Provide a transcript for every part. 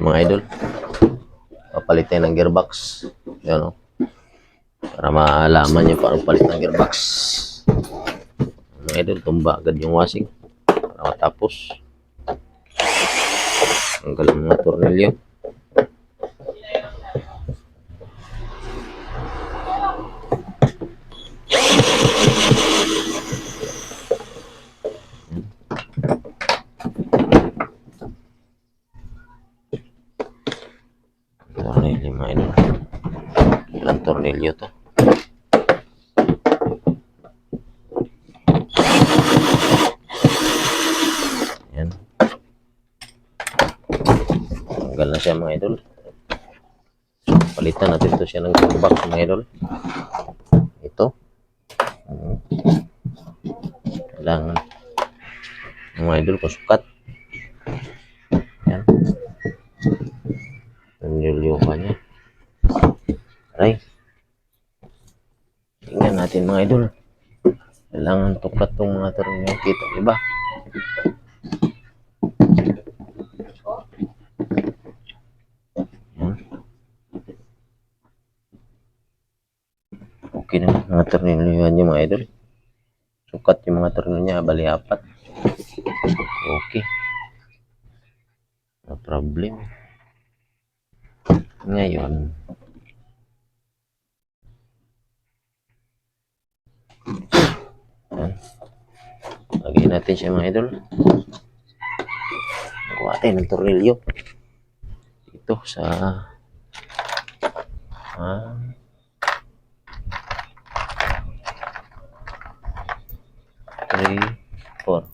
mga idol. Papalit tayo ng gearbox. Yan o. Para maalaman nyo paano palit ng gearbox. Mga idol, tumba agad yung washing. Para matapos. Ang galang mga. Tornilyo mga idol. Tornilyo to? Yan. Tanggal na siya mga idol. Palitan natin to siya ng box mga idol. Ito. Kailangan mga idol ko sukat. Mga idol. Kailangan tukat tong mga tornilyo. Kita, di ba? Yan. Okay na mga tornilyo yan yung mga idol. Sukat yung mga tornilyo niya, bali apat. Okay. No problem. Ngayon, Lagay natin siya mga idol. Magawa tayo ng tornilyo. Dito sa ah, three, four.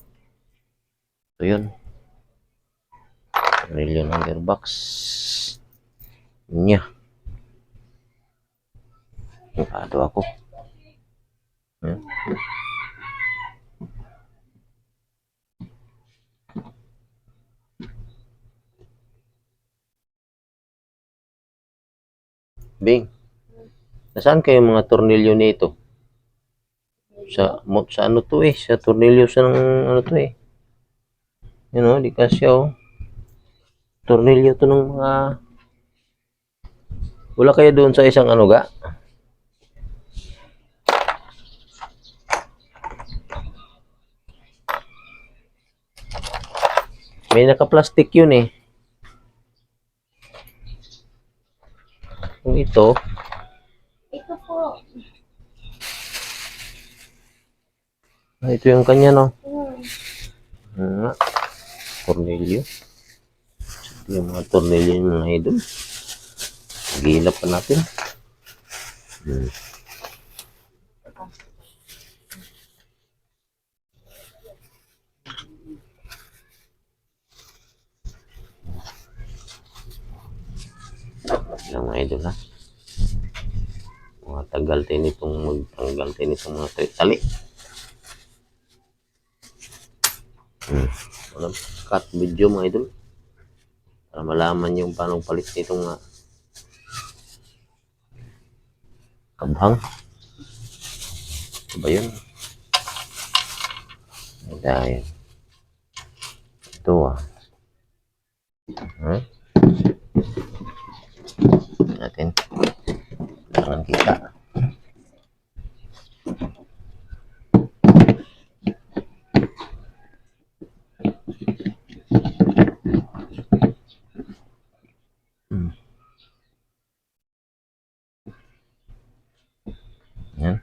Ito yun. Tornilyo ng gearbox. Nya. Nagado ako. Hmm. Bing, nasaan kayo mga tornilyo nito? Sa, mo, sa ano to eh? Sa tornilyo sa ng ano to eh? Yun o, di kasya oh. Tornilyo to ng mga... Wala kayo doon sa isang ano ga? May naka-plastic yun eh. Kung ito, Ito po. ah, ito yung kanya no. Hmm. Nga. tornilyo. Ito yung mga tornilyo yung mga idol. Gilap pa natin. Hmm. Yung mga idol ha. Mga tagal tayo nitong magtanggal tayo nitong mga tali. Hmm. Walang cut video mga idol. Para malaman yung paano palit nitong mga kabhang. Ito ba yun? Dahil. Ito ah. Hmm? Natin. Kailangan kita. Hmm. Yan.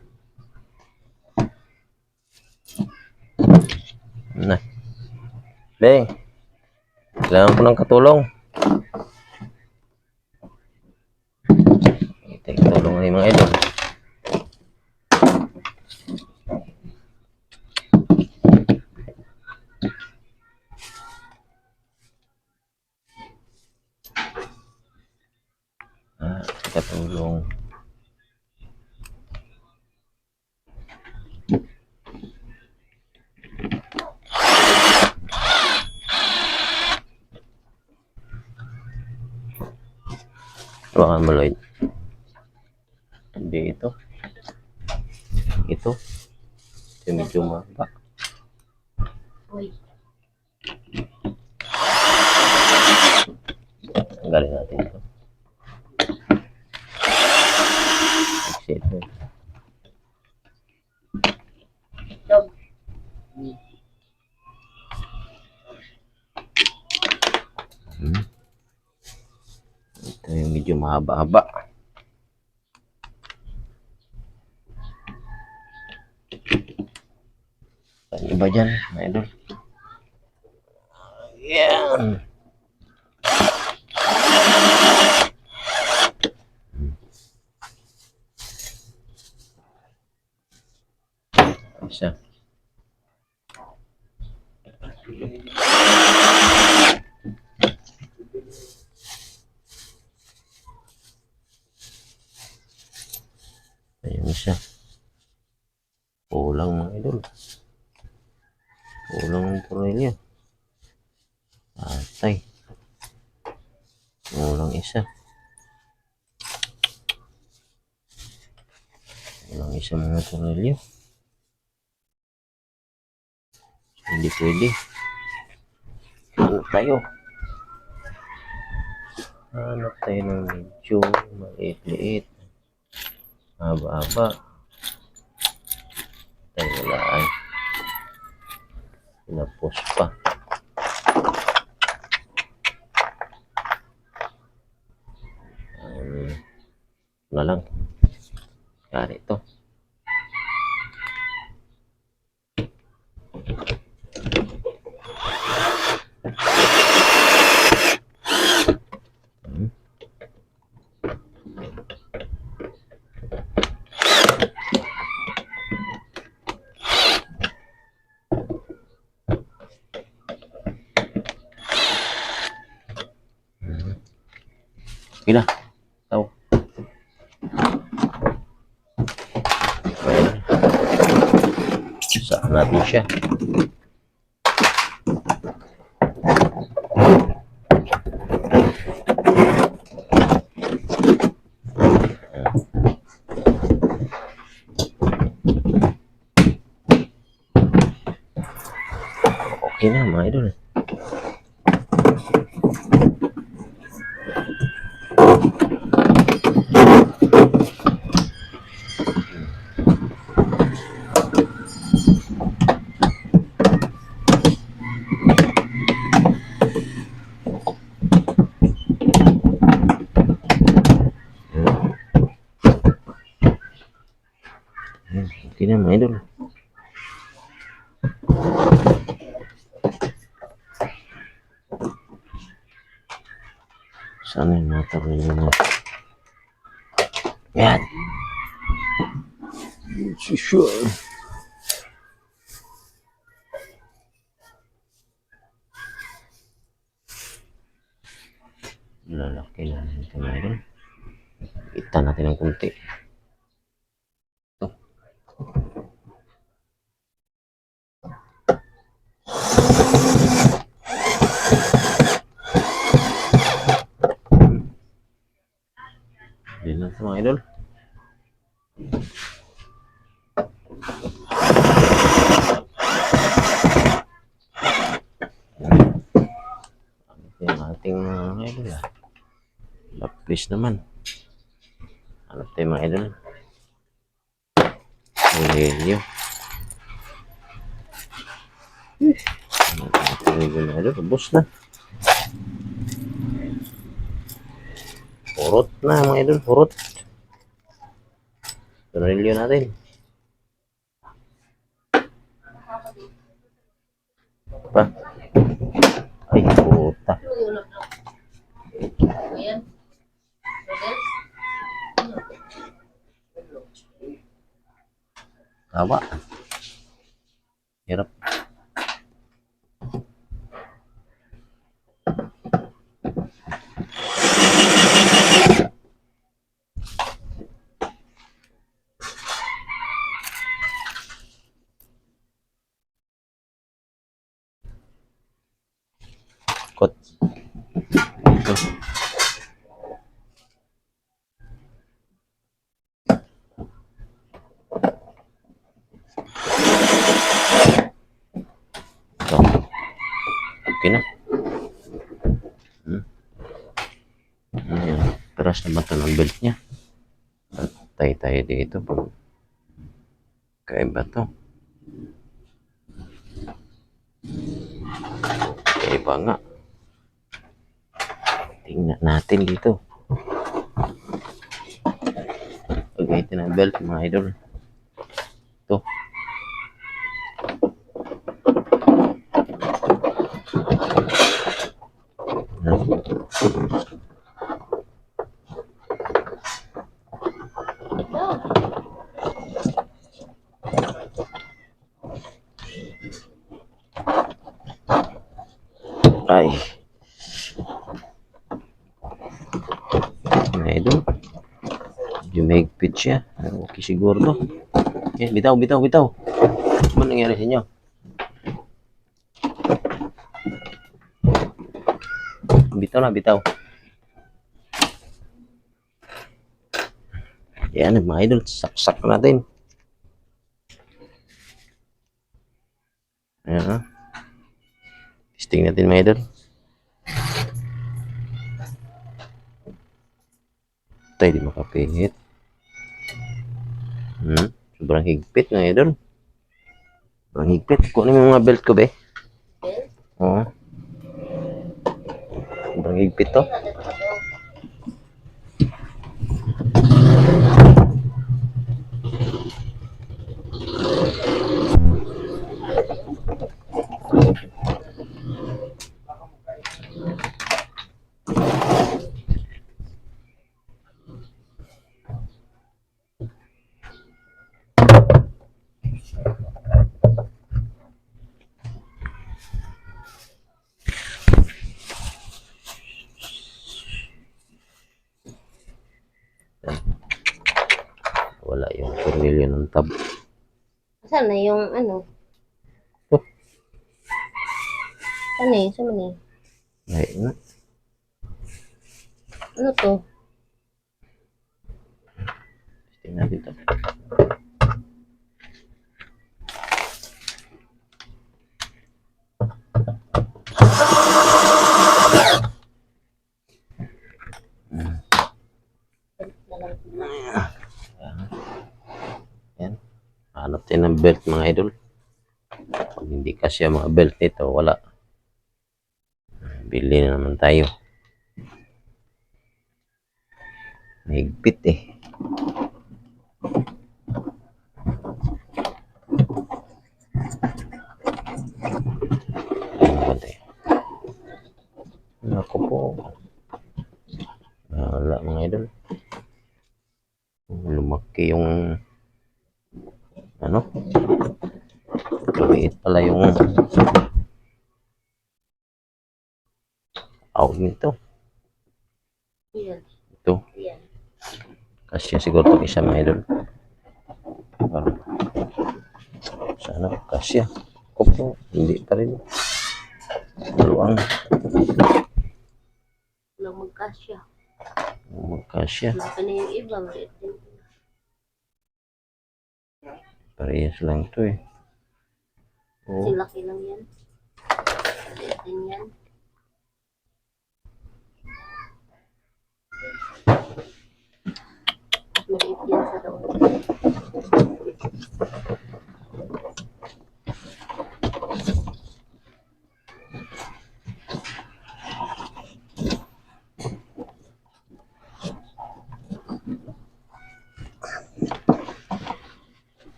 Na. Beng. Kailangan ko ng katulong. Ito yung katulong ng mga idol. Ah, katulong. Baka mo, Lloyd. ito. Kasi medyo mapa. Galing natin ito. Exit. Hmm. Ito yung medyo mahaba-haba. Iba dyan, mga idol? Ayan. Isa. Ayun siya. Kulang mga idol. Kulang ang tornilyo. Atay. Kulang isa. Kulang isa mga tornilyo. Hindi pwede. Hanap tayo. Hanap tayo ng medyo maliit-liit. Haba-haba. Tayo wala ay. Pinapos pa. Um, na lang. Kari ito. Gila. Tahu. Saan natin siya? Okay na mga idol. Hmm, Okay na mga idol. Sana yung mga tornilyo na. Yan. Sure. Lalaki na ito mga idol. Kita natin ng kunti. Ito. Hindi na ito mga idol. Yung ating mga idol ah. Lapis naman. Ano tayo mga idol? Aurelio. Tayo mga idol? Ubus na. Purot na mga idol, purot. Tornilyo natin. Pa. Ay, puta. Tawa. Hirap. Sabata ng belt niya. At tayo tayo dito pag kaiba to. Kaiba nga. Tingnan natin dito. Pagkaitin ng belt mga idol. Idol. Medyo mahigpit siya. Okay siguro to. Eh, bitaw, bitaw, bitaw. Ano nangyari sa inyo? Bitaw na, bitaw. Yan, mga idol. Saksak natin. Ayan, ha. Testing natin, mga idol. Tayo di makapihit. Hmm, sobrang higpit na idol. Sobrang higpit. Kunin mo mga belt ko, be. Oo. Sobrang higpit to. Ano ito daw? Wala yung tornilyo ng tab. Saan na yung ano? Oh. Ano eh? Saan man eh? Ay, na. Ano to? Testing natin to. Belt na lang. Yan. Hanap tayo ng belt mga idol. Pag hindi kasi ang mga belt nito, wala. Bili na naman tayo. Mahigpit eh. Ano? Naku po. Wala mga idol. Lumaki yung ano? Lumiit pala yung out nito. Ito. Kasya siguro itong isa mga idol. Parang, sana kasya. Kupo, hindi pa rin. Maluang. Walang magkasya. Kasya. Laki na yung iba. Maliit din. Parehas lang ito eh. Oo. laki lang yan. Maliit din yan. Maliit yan sa loob.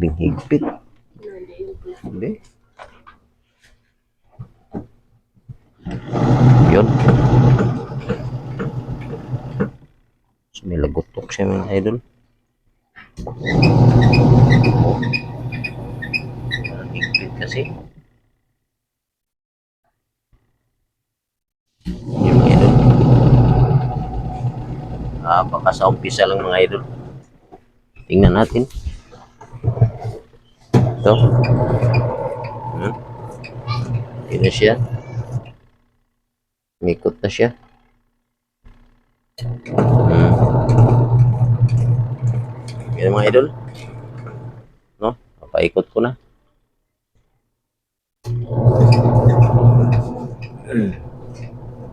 Grabing higpit. Hindi. Yun. So, may lagotok siya mga idol. Ang higpit kasi. Yun mga idol. Ah, baka sa umpisa lang mga idol. Tingnan natin. Ito. Hmm. Yun na siya. Mikot na siya. Hmm. Yan mga idol. No? Papaikot ko na. Hmm.